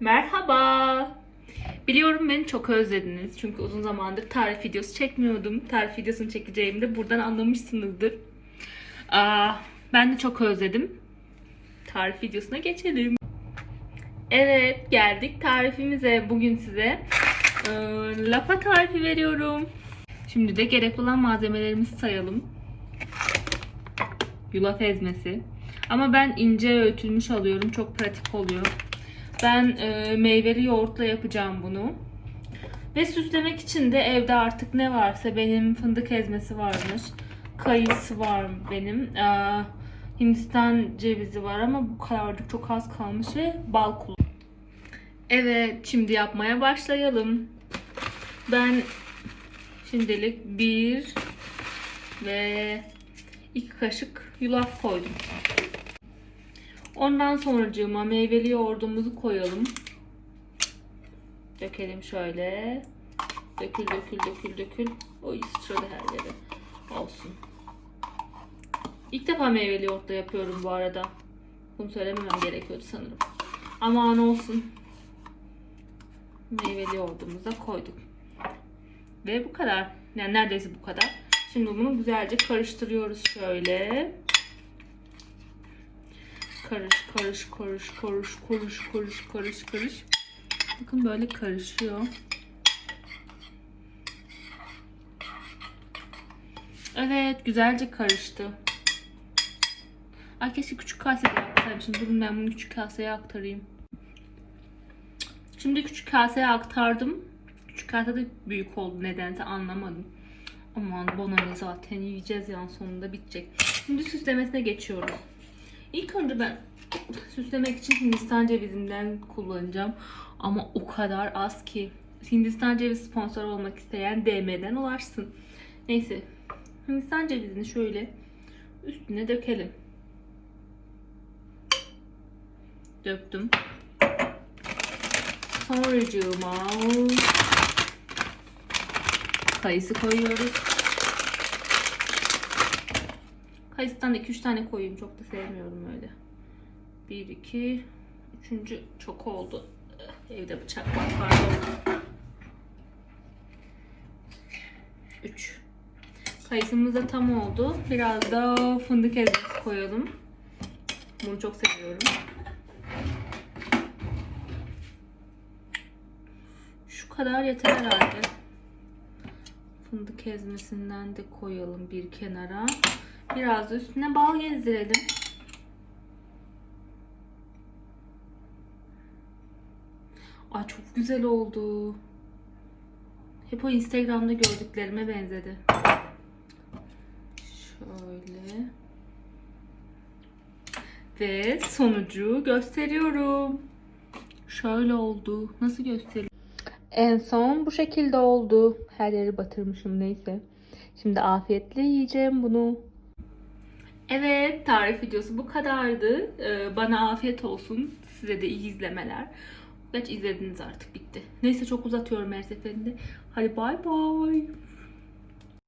Merhaba. Biliyorum beni çok özlediniz. Çünkü uzun zamandır tarif videosu çekmiyordum. Tarif videosunu çekeceğimi de buradan anlamışsınızdır. Aa, ben de çok özledim. Tarif videosuna geçelim. Evet geldik tarifimize. Bugün size e, lapa tarifi veriyorum. Şimdi de gerek olan malzemelerimizi sayalım. Yulaf ezmesi. Ama ben ince öğütülmüş alıyorum. Çok pratik oluyor. Ben e, meyveli yoğurtla yapacağım bunu. Ve süslemek için de evde artık ne varsa benim fındık ezmesi varmış. Kayısı var benim. Aa, Hindistan cevizi var ama bu kadarcık çok az kalmış ve bal kullan. Evet şimdi yapmaya başlayalım. Ben şimdilik bir ve iki kaşık yulaf koydum. Ondan sonracığıma meyveli yoğurdumuzu koyalım. Dökelim şöyle. Dökül dökül dökül dökül. Oy sıçradı her yere. Olsun. İlk defa meyveli yoğurtla yapıyorum bu arada. Bunu söylememem gerekiyordu sanırım. Aman olsun. Meyveli yoğurdumuzu koyduk. Ve bu kadar. Yani neredeyse bu kadar. Şimdi bunu güzelce karıştırıyoruz şöyle. Karış karış karış karış karış karış karış karış. Bakın böyle karışıyor. Evet güzelce karıştı. Ay keşke küçük kasede yapsaymışım. Durun ben bunu küçük kaseye aktarayım. Şimdi küçük kaseye aktardım. Küçük kase de büyük oldu nedense anlamadım. Aman bana ne zaten yiyeceğiz yani sonunda bitecek. Şimdi süslemesine geçiyoruz. İlk önce ben süslemek için Hindistan cevizinden kullanacağım. Ama o kadar az ki. Hindistan cevizi sponsor olmak isteyen DM'den ulaşsın. Neyse. Hindistan cevizini şöyle üstüne dökelim. Döktüm. Sonracığıma kayısı koyuyoruz. Kayısıdan 2-3 tane koyayım. Çok da sevmiyorum öyle. 1, 2, 3. çok oldu. Evde bıçak var pardon. 3. Kayısımız da tam oldu. Biraz da fındık ezmesi koyalım. Bunu çok seviyorum. Şu kadar yeter herhalde. Fındık ezmesinden de koyalım bir kenara. Biraz da üstüne bal gezdirelim. Ay çok güzel oldu. Hep o Instagram'da gördüklerime benzedi. Şöyle. Ve sonucu gösteriyorum. Şöyle oldu. Nasıl göstereyim? En son bu şekilde oldu. Her yeri batırmışım neyse. Şimdi afiyetle yiyeceğim bunu. Evet tarif videosu bu kadardı. Ee, bana afiyet olsun. Size de iyi izlemeler. Geç izlediniz artık bitti. Neyse çok uzatıyorum her seferinde. Hadi bay bay.